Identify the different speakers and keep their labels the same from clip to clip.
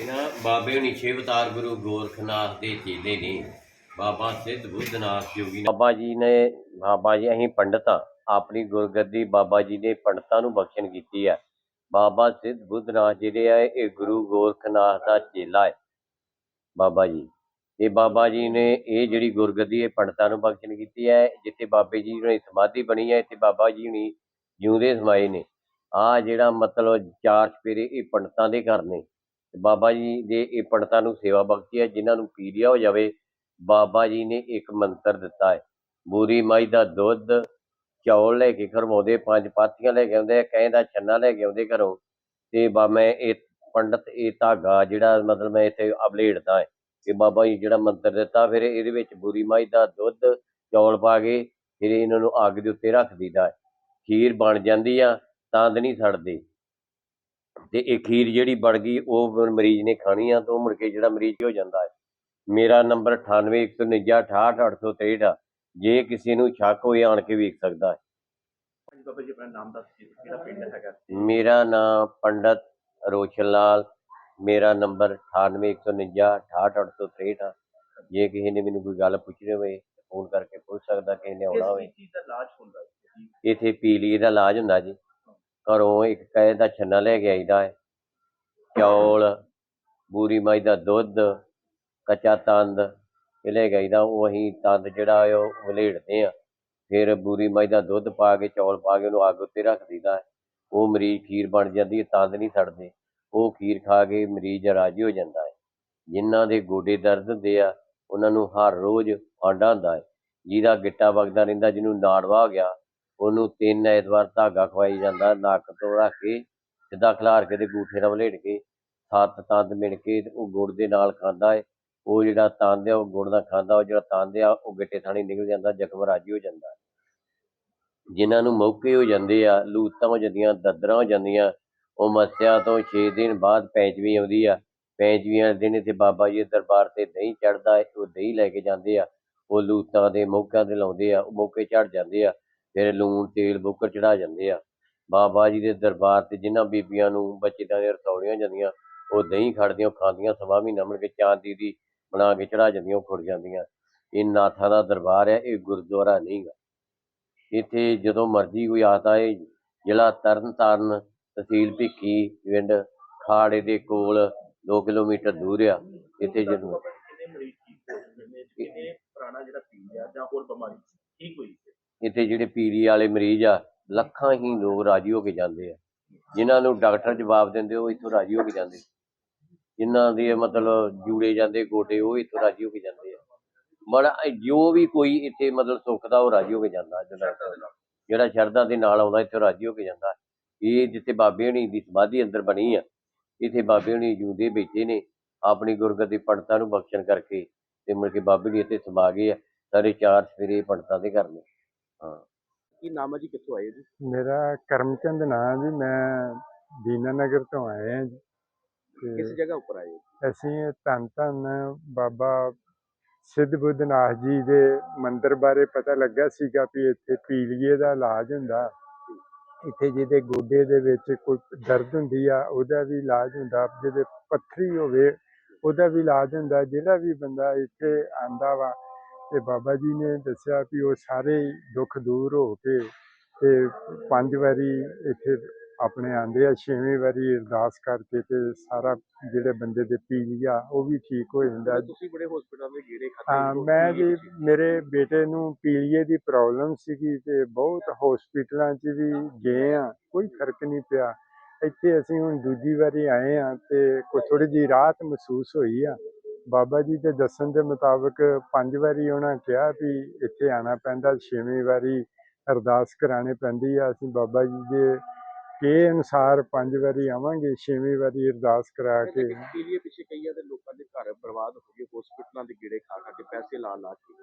Speaker 1: ਇਹਨਾਂ ਬਾਬੇ ਹੁਣੀ ਛੇ ਅਵਤਾਰ ਗੁਰੂ ਗੋਰਖਨਾਥ ਦੇ ਚੇਲੇ ਨੇ। ਬਾਬਾ ਸਿੱਧ ਬੁੱਧਨਾਥ ਯੋਗੀ ਬਾਬਾ ਜੀ ਨੇ, ਬਾਬਾ ਜੀ, ਅਸੀਂ ਪੰਡਤ, ਆਪਣੀ ਗੁਰਗੱਦੀ ਬਾਬਾ ਜੀ ਨੇ ਪੰਡਤਾਂ ਨੂੰ ਬਖਸ਼ਣ ਕੀਤੀ ਹੈ। ਬਾਬਾ ਸਿੱਧ ਬੁੱਧਨਾਥ ਜਿਹੜੇ ਆ, ਇਹ ਗੁਰੂ ਗੋਰਖਨਾਥ ਦਾ ਚੇਲਾ ਹੈ। ਬਾਬਾ ਜੀ ਇਹ ਬਾਬਾ ਜੀ ਨੇ ਇਹ ਜਿਹੜੀ ਗੁਰਗੱਦੀ ਇਹ ਪੰਡਤਾਂ ਨੂੰ ਬਖਸ਼ਣ ਕੀਤੀ ਹੈ, ਜਿੱਥੇ ਬਾਬੇ ਜੀ ਦੀ ਸਮਾਧੀ ਬਣੀ ਹੈ, ਇੱਥੇ ਬਾਬਾ ਜੀ ਹੁਣੀ ਜਿਉਂਦੇ ਸਮਾਏ ਨੇ। ਆ ਜਿਹੜਾ ਮਤਲਬ ਚਾਰ ਸਪੇਰੇ ਇਹ ਪੰਡਤਾਂ ਦੇ ਘਰ ਨੇ। ਬਾਬਾ ਜੀ ਦੇ ਇਹ ਪੰਡਤਾਂ ਨੂੰ ਸੇਵਾ ਬਖਸ਼ੀ ਹੈ, ਜਿਨ੍ਹਾਂ ਨੂੰ ਪੀਲੀਆ ਹੋ ਜਾਵੇ, ਬਾਬਾ ਜੀ ਨੇ ਇੱਕ ਮੰਤਰ ਦਿੱਤਾ ਹੈ, ਬੂਰੀ ਮਾਈ ਦਾ ਦੁੱਧ ਚੌਲ ਲੈ ਕੇ ਖਰਵਾਉਂਦੇ ਪੰਜ ਪਾਥੀਆਂ ਲੈ ਕੇ ਆਉਂਦੇ ਕਹੇ ਦਾ ਛੰਨਾ ਲੈ ਕੇ ਆਉਂਦੇ ਘਰੋਂ, ਤੇ ਬਾ ਮੈਂ ਇਹ ਪੰਡਤ, ਇਹ ਧਾਗਾ ਜਿਹੜਾ ਮਤਲਬ ਮੈਂ ਇੱਥੇ ਅਬਲੇੜਦਾ ਹੈ ਕਿ ਬਾਬਾ ਜੀ ਜਿਹੜਾ ਮੰਤਰ ਦਿੱਤਾ, ਫਿਰ ਇਹਦੇ ਵਿੱਚ ਬੂਰੀ ਮਾਈ ਦਾ ਦੁੱਧ ਚੌਲ ਪਾ ਕੇ, ਫਿਰ ਇਹਨਾਂ ਨੂੰ ਅੱਗ ਦੇ ਉੱਤੇ ਰੱਖ ਦਿੱਤਾ ਹੈ, ਖੀਰ ਬਣ ਜਾਂਦੀ ਆ, ਤੰਦ ਨਹੀਂ ਸੜਦੇ। ਤੇ ਇਹ ਖੀਰ ਜਿਹੜੀ ਬਣ ਗਈ ਉਹ ਮਰੀਜ਼ ਨੇ ਖਾਣੀ ਆ ਤਾਂ ਉਹ ਮੁੜ ਕੇ ਜਿਹੜਾ ਮਰੀਜ਼ ਹੋ ਜਾਂਦਾ ਹੈ। ਮੇਰਾ ਨੰਬਰ 9819688863 ਆ। ਜੇ ਕਿਸੇ ਨੂੰ ਸ਼ੱਕ ਹੋਏ ਆਣ ਕੇ ਵੇਖ ਸਕਦਾ ਹੈ। ਮੇਰਾ ਨਾਮ ਪੰਡਤ ਰੋਸ਼ਨ ਲਾਲ ਮੇਰਾ ਨੰਬਰ 9819688863 ਆ। ਜੇ ਕਿਸੇ ਨੇ ਮੈਨੂੰ ਕੋਈ ਗੱਲ ਪੁੱਛਣੀ ਹੋਵੇ ਫੋਨ ਕਰਕੇ ਪੁੱਛ ਸਕਦਾ ਕਿਸੇ ਨੇ ਆਉਣਾ ਹੋਵੇ।
Speaker 2: ਚੀਜ਼ ਦਾ ਇਲਾਜ ਹੁੰਦਾ ਹੈ ਜੀ?
Speaker 1: ਇੱਥੇ ਪੀਲੀ ਦਾ ਇਲਾਜ ਹੁੰਦਾ ਜੀ। ਘਰੋਂ ਇੱਕ ਕਹੇ ਦਾ ਛੰਨਾ ਲੈ ਕੇ ਆਈਦਾ ਹੈ ਚੌਲ, ਬੂਰੀ ਮਾਈ ਦਾ ਦੁੱਧ, ਕੱਚਾ ਤੰਦ ਇਹ ਲੈ ਕੇ ਆਈਦਾ। ਉਹ ਅਸੀਂ ਤੰਦ ਜਿਹੜਾ ਹੈ ਉਹ ਵਲੇੜਦੇ ਆ। ਫਿਰ ਬੂਰੀ ਮਾਈ ਦਾ ਦੁੱਧ ਪਾ ਕੇ, ਚੌਲ ਪਾ ਕੇ ਉਹਨੂੰ ਅੱਗ ਉੱਤੇ ਰੱਖ ਦਈਦਾ ਹੈ ਉਹ ਮਰੀਜ਼ ਖੀਰ ਬਣ ਜਾਂਦੀ ਹੈ ਤੰਦ ਨਹੀਂ ਸੜਦੇ। ਉਹ ਖੀਰ ਖਾ ਕੇ ਮਰੀਜ਼ ਰਾਜੀ ਹੋ ਜਾਂਦਾ ਹੈ ਜਿਨ੍ਹਾਂ ਦੇ ਗੋਡੇ ਦਰਦ ਹੁੰਦੇ ਆ, ਉਹਨਾਂ ਨੂੰ ਹਰ ਰੋਜ਼ ਆਂਡਾ ਹੁੰਦਾ ਹੈ ਜਿਹਦਾ ਗਿੱਟਾ ਵਗਦਾ ਰਹਿੰਦਾ, ਜਿਹਨੂੰ ਨਾੜਵਾ ਹੋ ਗਿਆ ਉਹਨੂੰ ਤਿੰਨ ਐਤਵਾਰ ਧਾਗਾ ਖਵਾਈ ਜਾਂਦਾ, ਨੱਕ ਤੋਂ ਰੱਖ ਕੇ, ਸਿੱਧਾ ਖਿਲਾਰ ਕੇ ਤੇ ਗੂਠੇ ਨਾਲ ਵਲੇਟ ਕੇ, ਸੱਤ ਤੰਦ ਮਿਣ ਕੇ ਉਹ ਗੁੜ ਦੇ ਨਾਲ ਖਾਂਦਾ ਹੈ ਉਹ ਜਿਹੜਾ ਤੰਦ ਆ, ਉਹ ਗੁੜ ਦਾ ਖਾਂਦਾ, ਉਹ ਜਿਹੜਾ ਤੰਦ ਆ, ਉਹ ਗਿੱਟੇ ਥਾਣੀ ਨਿਕਲ ਜਾਂਦਾ, ਜ਼ਖਮ ਰਾਜੀ ਹੋ ਜਾਂਦਾ। ਜਿਨ੍ਹਾਂ ਨੂੰ ਮੌਕੇ ਹੋ ਜਾਂਦੇ ਆ, ਲੂਤਾਂ ਹੋ ਜਾਂਦੀਆਂ ਦਦਰਾਂ ਹੋ ਜਾਂਦੀਆਂ, ਉਹ ਮੱਸਿਆ ਤੋਂ 6 ਦਿਨ ਬਾਅਦ ਪੈਂਚਵੀਂ ਆਉਂਦੀ ਆ। ਪੈਂਚਵੀਂ ਵਾਲੇ ਦਿਨ ਇੱਥੇ ਬਾਬਾ ਜੀ ਦੇ ਦਰਬਾਰ ਤੇ ਦਹੀਂ ਚੜਦਾ ਹੈ ਉਹ ਦਹੀਂ ਲੈ ਕੇ ਜਾਂਦੇ ਆ। ਉਹ ਲੂਤਾਂ ਦੇ ਮੌਕਿਆਂ ਤੇ ਲਾਉਂਦੇ ਆ, ਉਹ ਮੌਕੇ ਚੜ ਜਾਂਦੇ ਆ। ਫਿਰ ਲੂਣ, ਤੇਲ, ਬੁੱਕਰ ਚੜਾ ਜਾਂਦੇ ਆ। ਬਾਬਾ ਜੀ ਦੇ ਦਰਬਾਰ ਤੇ ਜਿਨ੍ਹਾਂ ਬੀਬੀਆਂ ਨੂੰ ਬੱਚਿਆਂ ਦੀਆਂ ਰਸੌਲੀਆਂ ਜਾਂਦੀਆਂ, ਉਹ ਦਹੀਂ ਖੜਦੀਆਂ ਖਾਂਦੀਆਂ, ਸਵਾ ਮਹੀਨਾ ਮੁੜ ਕੇ ਚਾਂਦੀ ਦੀ ਬਣਾ ਕੇ ਚੜਾ ਜਾਂਦੀਆਂ, ਉਹ ਖੁਰ ਜਾਂਦੀਆਂ। ਇਹ ਨਾਥਾਂ ਦਾ ਦਰਬਾਰ ਹੈ ਇਹ ਗੁਰਦੁਆਰਾ ਨਹੀਂਗਾ ਇੱਥੇ ਜਦੋਂ ਮਰਜ਼ੀ ਕੋਈ ਆਦਾ ਹੈ ਜ਼ਿਲ੍ਹਾ ਤਰਨ ਤਾਰਨ ਤਹਿਸੀਲ ਭਿੱਖੀ ਪਿੰਡ ਖਾੜੇ ਦੇ ਕੋਲ 2 ਕਿਲੋਮੀਟਰ ਦੂਰ ਆ। ਇੱਥੇ ਜਦੋਂ
Speaker 2: ਕਿੰਨੇ ਮਰੀਜ਼ ਠੀਕ ਹੋ ਨੇ? ਕਿੰਨੇ ਪੁਰਾਣਾ ਜਿਹੜਾ ਪੀਲੀਆ ਜਾਂ ਹੋਰ ਬਿਮਾਰੀ ਠੀਕ ਹੋਈ?
Speaker 1: ਇੱਥੇ ਜਿਹੜੇ ਪੀਰੀ ਵਾਲੇ ਮਰੀਜ਼ ਆ ਲੱਖਾਂ ਹੀ ਲੋਕ ਰਾਜੀ ਹੋ ਕੇ ਜਾਂਦੇ ਆ। ਜਿਨ੍ਹਾਂ ਨੂੰ ਡਾਕਟਰ ਜਵਾਬ ਦਿੰਦੇ ਉਹ ਇੱਥੋਂ ਰਾਜੀ ਹੋ ਕੇ ਜਾਂਦੇ। ਜਿਨ੍ਹਾਂ ਦੇ ਮਤਲਬ ਜੂੜੇ ਜਾਂਦੇ ਗੋਡੇ ਉਹ ਇੱਥੋਂ ਰਾਜੀ ਹੋ ਕੇ ਜਾਂਦੇ ਆ। ਬੜਾ ਜੋ ਵੀ ਕੋਈ ਇੱਥੇ ਮਤਲਬ ਸੁੱਖ ਦਾ ਉਹ ਰਾਜੀ ਹੋ ਕੇ ਜਾਂਦਾ ਜਿਹੜਾ ਸ਼ਰਧਾ ਦੇ ਨਾਲ। ਆਉਂਦਾ ਇੱਥੋਂ ਰਾਜੀ ਹੋ ਕੇ ਜਾਂਦਾ। ਇਹ ਜਿੱਥੇ ਬਾਬੇ ਹਣੀ ਦੀ ਸਮਾਧੀ ਅੰਦਰ ਬਣੀ ਆ ਇੱਥੇ ਬਾਬੇ ਹਣੀ ਜੂਦੇ ਬੈਠੇ ਨੇ ਆਪਣੀ ਗੁਰਗੱਦੀ ਪੰਡਤਾਂ ਨੂੰ ਬਖਸ਼ਣ ਕਰਕੇ ਤੇ ਮੁੜ ਕੇ ਬਾਬੇ ਜੀ ਇੱਥੇ ਸਮਾ ਗਏ ਆ। ਸਾਰੇ ਚਾਰ ਸਵੇਰੇ ਪੰਡਤਾਂ ਦੇ ਘਰ ਨੇ। ਹਾਂ।
Speaker 2: ਕੀ ਨਾਮ ਹੈ ਜੀ? ਕਿੱਥੋਂ ਆਏ ਜੀ?
Speaker 3: ਮੇਰਾ ਕਰਮਚੰਦ ਨਾਮ ਜੀ ਮੈਂ ਦੀਨਾਨਗਰ ਤੋਂ ਆਏ ਹਾਂ ਜੀ।
Speaker 2: ਕਿਸ ਜਗ੍ਹਾ ਉੱਪਰ ਆਏ ਹੋ?
Speaker 3: ਅਸੀਂ ਧੰਨ ਧੰਨ ਬਾਬਾ ਸਿੱਧ ਬੁੱਧਨਾਥ ਜੀ ਦੇ ਮੰਦਿਰ ਬਾਰੇ ਪਤਾ ਲੱਗਾ ਸੀਗਾ ਵੀ ਇੱਥੇ ਪੀਲੀਏ ਦਾ ਇਲਾਜ ਹੁੰਦਾ। ਇੱਥੇ ਜਿਹਦੇ ਗੋਡੇ ਦੇ ਵਿੱਚ ਕੋਈ ਦਰਦ ਹੁੰਦੀ ਆ ਉਹਦਾ ਵੀ ਇਲਾਜ ਹੁੰਦਾ। ਜਿਹਦੇ ਪੱਥਰੀ ਹੋਵੇ ਉਹਦਾ ਵੀ ਇਲਾਜ ਹੁੰਦਾ। ਜਿਹੜਾ ਵੀ ਬੰਦਾ ਇੱਥੇ ਆਂਦਾ ਵਾ ਤੇ ਬਾਬਾ ਜੀ ਨੇ ਦੱਸਿਆ ਵੀ ਉਹ ਸਾਰੇ ਹੀ ਦੁੱਖ ਦੂਰ ਹੋ ਕੇ ਤੇ ਪੰਜ ਵਾਰੀ ਇੱਥੇ ਆਪਣੇ ਆਂਦੇ ਆ ਛੇਵੀਂ ਵਾਰੀ ਅਰਦਾਸ ਕਰਕੇ ਤੇ ਸਾਰਾ ਜਿਹੜੇ ਬੰਦੇ ਦੇ ਪੀਲੀਆ ਉਹ ਵੀ ਠੀਕ ਹੋ ਜਾਂਦਾ
Speaker 2: ਤੁਸੀਂ ਬੜੇ ਹਸਪੀਟਲ ਦੇ ਗੇੜੇ
Speaker 3: ਹਾਂ
Speaker 2: ਖਾਤੇ
Speaker 3: ਮੈਂ ਜੀ ਮੇਰੇ ਬੇਟੇ ਨੂੰ ਪੀਲੀਏ ਦੀ ਪ੍ਰੋਬਲਮ ਸੀਗੀ ਤੇ ਬਹੁਤ ਹਸਪੀਟਲਾਂ 'ਚ ਵੀ ਗਏ ਆ ਕੋਈ ਫ਼ਰਕ ਨਹੀਂ ਪਿਆ। ਇੱਥੇ ਅਸੀਂ ਹੁਣ ਦੂਜੀ ਵਾਰੀ ਆਏ ਆ ਤੇ ਕੋਈ ਥੋੜੀ ਜੀ ਰਾਹਤ ਮਹਿਸੂਸ ਹੋਈ ਆ। ਬਾਬਾ ਜੀ ਦੇ ਦੱਸਣ ਦੇ ਮੁਤਾਬਕ ਪੰਜ ਵਾਰੀ ਉਹਨਾਂ ਕਿਹਾ ਵੀ ਇੱਥੇ ਆਣਾ ਪੈਂਦਾ ਛੇਵੀਂ ਵਾਰੀ ਅਰਦਾਸ ਕਰਾਣੇ ਪੈਂਦੀ ਆ। ਅਸੀਂ ਬਾਬਾ ਜੀ ਦੇ ਕੇ ਅਨੁਸਾਰ ਪੰਜ ਵਾਰੀ ਆਵਾਂਗੇ ਛੇਵੀਂ ਵਾਰੀ ਅਰਦਾਸ ਕਰਾ ਕੇ।
Speaker 2: ਪੀਲੀਏ ਪਿੱਛੇ ਕਈਆਂ ਦੇ ਲੋਕਾਂ ਦੇ ਘਰ ਬਰਬਾਦ ਹੋ ਗਏ ਹਸਪੀਟਲਾਂ ਦੇ ਗੇੜੇ ਖਾ ਖਾ ਕੇ ਪੈਸੇ ਲਾ ਲਾ ਕੇ।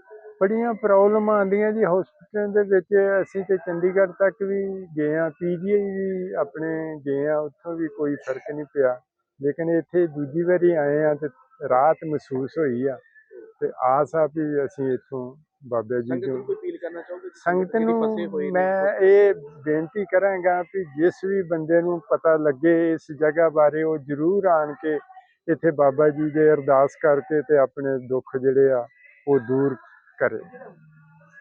Speaker 3: ਬੜੀਆਂ ਪ੍ਰੋਬਲਮਾਂ ਆਉਂਦੀਆਂ ਜੀ। ਹਸਪੀਟਲ ਦੇ ਵਿੱਚ ਅਸੀਂ ਤੇ ਚੰਡੀਗੜ੍ਹ ਤੱਕ ਵੀ ਗਏ ਆ ਪੀਜੀਆਈ ਵੀ ਆਪਣੇ ਗਏ ਆ ਉੱਥੋਂ ਵੀ ਕੋਈ ਫ਼ਰਕ ਨਹੀਂ ਪਿਆ। ਲੇਕਿਨ ਇੱਥੇ ਦੂਜੀ ਵਾਰੀ ਆਏ ਆ ਤੇ ਰਾਹਤ ਮਹਿਸੂਸ ਹੋਈ ਆ। ਤੇ ਆਸ ਆ ਵੀ ਅਸੀਂ ਇੱਥੋਂ ਬਾਬਾ ਜੀ
Speaker 2: ਨੂੰ ਅਪੀਲ ਕਰਨਾ
Speaker 3: ਸੰਗਤ
Speaker 2: ਨੇ,
Speaker 3: ਮੈਂ ਇਹ ਬੇਨਤੀ ਕਰਾਂਗਾ ਕਿ ਜਿਸ ਵੀ ਬੰਦੇ ਨੂੰ ਪਤਾ ਲੱਗੇ ਇਸ ਜਗ੍ਹਾ ਬਾਰੇ ਉਹ ਜ਼ਰੂਰ ਆਣ ਕੇ ਇੱਥੇ ਬਾਬਾ ਜੀ ਦੇ ਅਰਦਾਸ ਕਰਕੇ ਤੇ ਆਪਣੇ ਦੁੱਖ ਜਿਹੜੇ ਆ ਉਹ ਦੂਰ ਕਰੇ।